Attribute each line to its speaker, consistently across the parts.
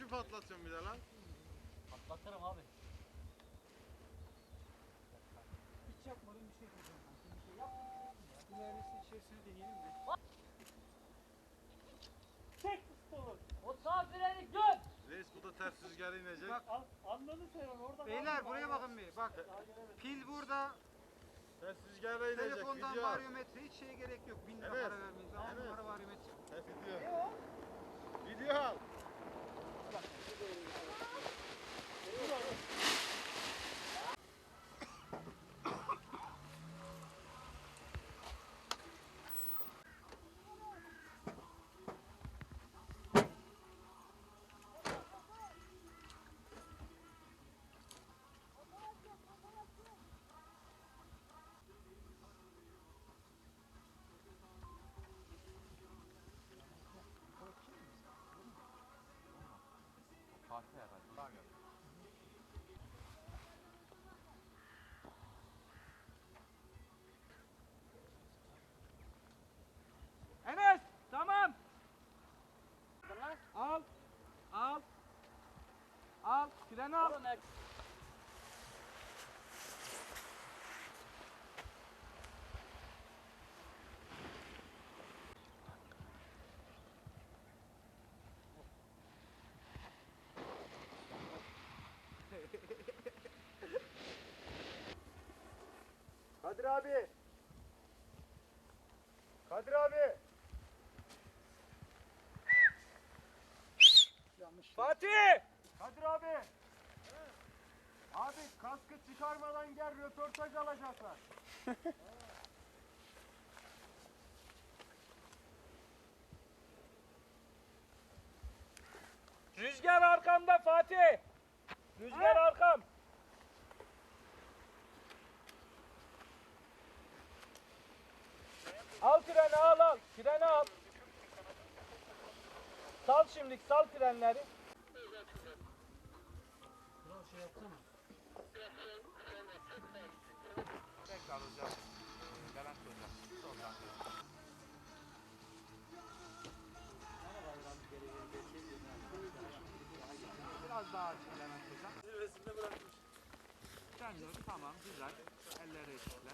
Speaker 1: Mı patlatıyorsun bir de lan?
Speaker 2: Patlatırım abi.
Speaker 3: Hiç yapmadığım bir şey yapacağım. Ben bir şey yapmadım. Bu mühendisin içerisine deneyelim mi?
Speaker 2: Çek pistolu. O sağ freni dön.
Speaker 1: Reis bu da ters rüzgara inecek.
Speaker 3: Bak,
Speaker 2: Al, anladın sen onu orada.
Speaker 3: Beyler buraya bakın bir. Bak pil burada.
Speaker 1: Ters rüzgara inecek.
Speaker 3: Telefondan
Speaker 1: gidiyor.
Speaker 3: varyometre hiç şeye gerek yok. Bin lira
Speaker 1: Evet.
Speaker 3: para vermeyiz. On
Speaker 1: Evet.
Speaker 3: numara varyometre.
Speaker 1: Ters gidiyor. Video al.
Speaker 3: Enes tamam. Al. Al. Al. Fren al.
Speaker 2: Oğlum,
Speaker 1: Kadir abi. Kadir abi.
Speaker 3: Fatih.
Speaker 1: Kadir abi. Abi kaskı çıkarmadan gel röportaj alacaklar.
Speaker 3: Rüzgar arkamda Fatih. Rüzgar arkam. Al freni al al. Freni al. Sal şimdi sal frenleri. Tekrar hocam. Levent hocam. Soldan. Biraz daha açın Levent hocam. Zirvesinde bırakmış. Sensör tamam güzel. Elleri eşitler.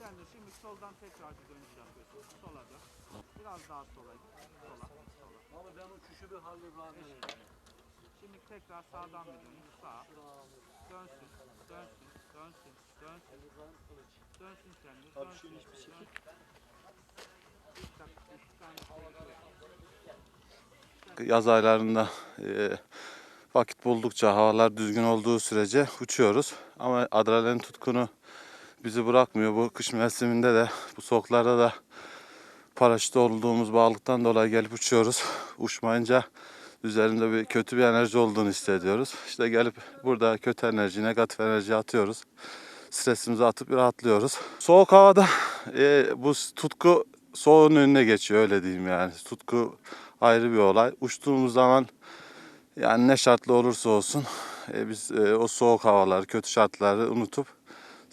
Speaker 3: Sen de şimdi soldan tekrar bir dönüş yapıyorsun. Sola dön. Biraz daha sola git. Sola. Sola.
Speaker 2: Abi ben uçuşu bir halledeyim.
Speaker 3: Şimdi tekrar sağdan bir dönüş. Sağ. Dönsün. Dönsün. Dönsün. Dönsün. Dönsün sen de.
Speaker 2: Abi
Speaker 3: Dönsün.
Speaker 2: şöyle hiçbir şey.
Speaker 3: Dönsün. Bir dakika, iki tane
Speaker 4: yaz aylarında e, vakit buldukça havalar düzgün olduğu sürece uçuyoruz. Ama adrenalin tutkunu bizi bırakmıyor. Bu kış mevsiminde de bu soğuklarda da paraşütte olduğumuz bağlılıktan dolayı gelip uçuyoruz. Uçmayınca üzerimde bir kötü bir enerji olduğunu hissediyoruz. İşte gelip burada kötü enerji, negatif enerji atıyoruz. Stresimizi atıp rahatlıyoruz. Soğuk havada e, bu tutku soğuğun önüne geçiyor öyle diyeyim yani. Tutku ayrı bir olay. Uçtuğumuz zaman yani ne şartlı olursa olsun e, biz e, o soğuk havalar, kötü şartları unutup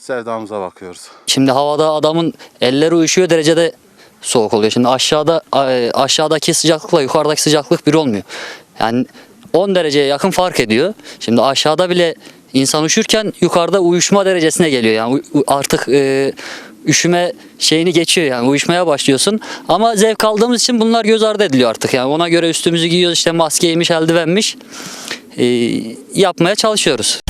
Speaker 4: sevdamıza bakıyoruz.
Speaker 5: Şimdi havada adamın elleri uyuşuyor derecede soğuk oluyor. Şimdi aşağıda a- aşağıdaki sıcaklıkla yukarıdaki sıcaklık bir olmuyor. Yani 10 dereceye yakın fark ediyor. Şimdi aşağıda bile insan üşürken yukarıda uyuşma derecesine geliyor. Yani artık e, üşüme şeyini geçiyor yani uyuşmaya başlıyorsun. Ama zevk aldığımız için bunlar göz ardı ediliyor artık. Yani ona göre üstümüzü giyiyoruz işte maskeymiş, eldivenmiş. E, yapmaya çalışıyoruz.